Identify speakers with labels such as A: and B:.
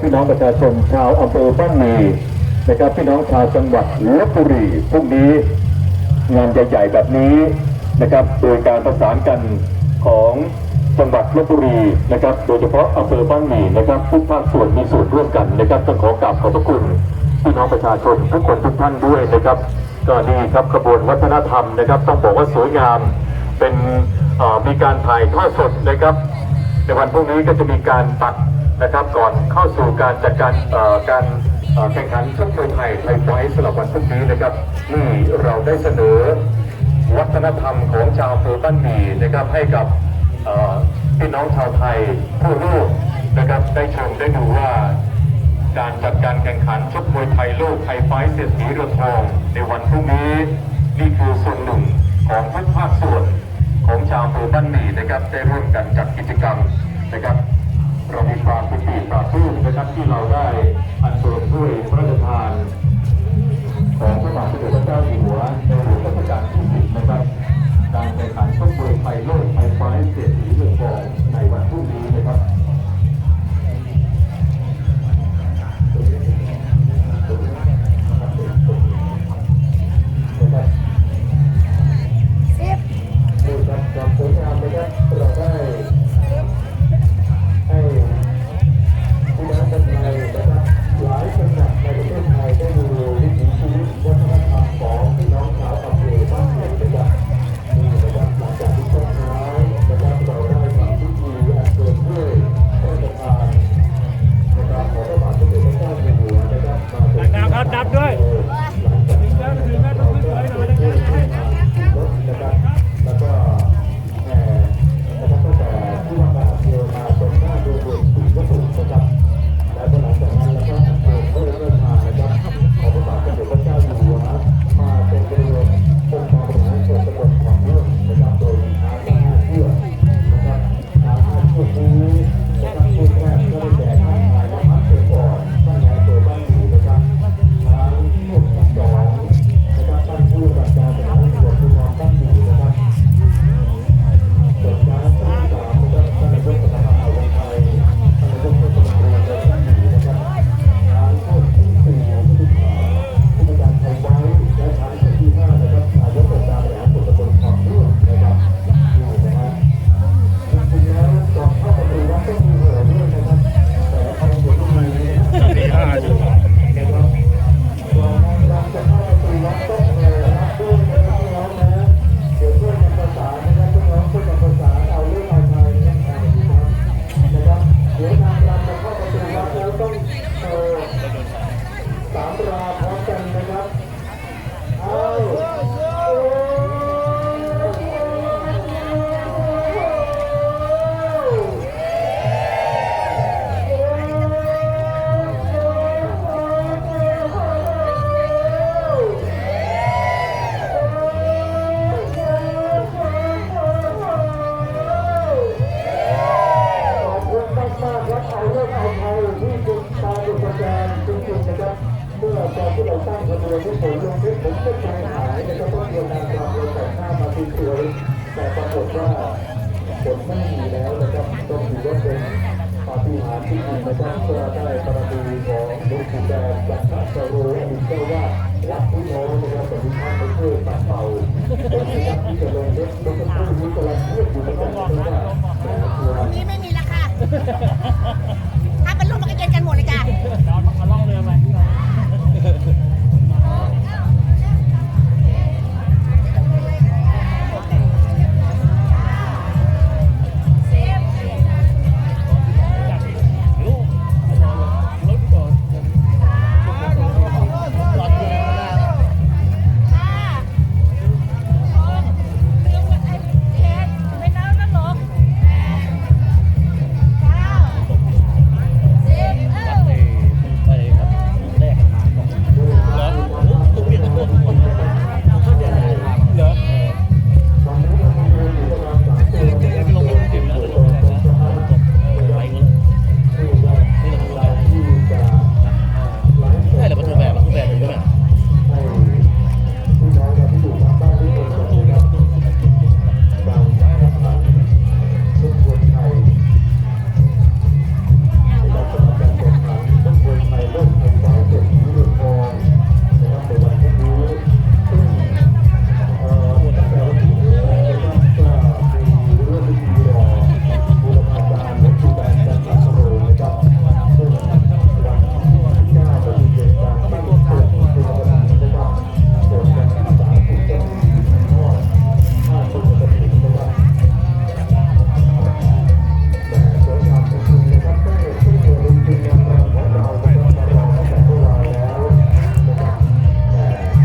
A: พี่น้องประชาชนชาวอำเภอบ้านมีนะครับพี่น้องชาวจังหวัดลบบุรีพรุ่งนี้งานใหญ่ๆแบบนี้นะครับโดยการประสานกันของจังหวัดลบบุรีนะครับ โดยเฉพาะอำเภอบ้านหมีนะครับทุกภาคส่วนมีส่วนร่วมกันนะครับต้องขอกราบขอบพระคุณพี่น้องประชาชนทุกคนทุกท่านด้วยนะครับ ก็นี่ครับขบวนวัฒนธรรมนะครับ ต้องบอกว่าสวยงามเป็นมีการถ่ายทอดสดนะครับ ในวันพรุ่งนี้ก็จะมีการตัด นะครับก่อนเข้าสู่การจัดการการแข่งขันชกมวยไทยไทยไฟท์สำหรับวันพรุ่งนี้นะครับนี่เราได้เสนอ วัฒนธรรมของชาวอำเภอบ้านหมีนะครับให้กับพี่น้องชาวไทยทั่วโลกนะครับได้ชมได้ดูว่าการจัดการแข่งขันชกมวยไทยโลกไทยไฟท์เศรษฐีเรือทองในวันพรุ่งนี้นี่คือส่วนหนึ่งของทุกภาคส่วนของชาวอำเภอบ้านหมี่นะครับได้ร่วมกันจัดกิจกรรมนะครับ ครับเอาเรื่องเอาไทยที่เป็นตาเป็นประการจริงๆนะครับเมื่อตอนที่เราตั้งขบวนที่ผมลงที่ผมก็ใจหายนะครับต้องเตรียมนางรำเลยแต่งหน้ามาสวยแต่ปรากฏว่าฝนไม่มีแล้วนะครับต้องถือว่าเป็นปาฏิหาริย์ที่ดีนะครับเพื่อได้บารมีของหลวงปู่แดงจากพระเจ้าโรอดีตเจ้าว่าวัดพุทโธนะครับแต่ที่ท่านไปช่วยปัดเป่าต้นนะครับที่จะลงเล็บลงกระตุ้นี้กำลังเทียบอยู่เหมือนกันนะครับว่าแต่ละตัว
B: นี่ไม่มีราคา